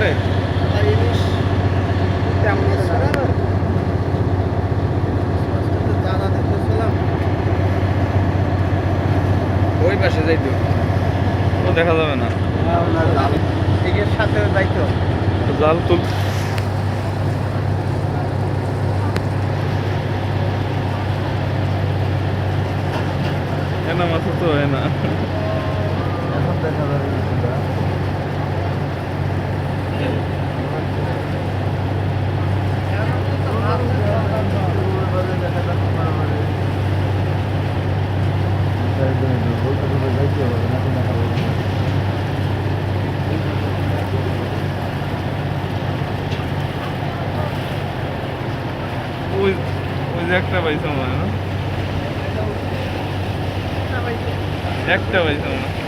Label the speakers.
Speaker 1: ওঠে ওই পাশে যাইতো। তো দেখা যাবে না। সাথে যাইতো
Speaker 2: জাল তুল। এনা মাছ তো হয় না।
Speaker 1: এখন দেখা যাবে
Speaker 2: ওই ওই যে একটা পাইছে মনে হয় না? একটা পাইছে। মনে হয়।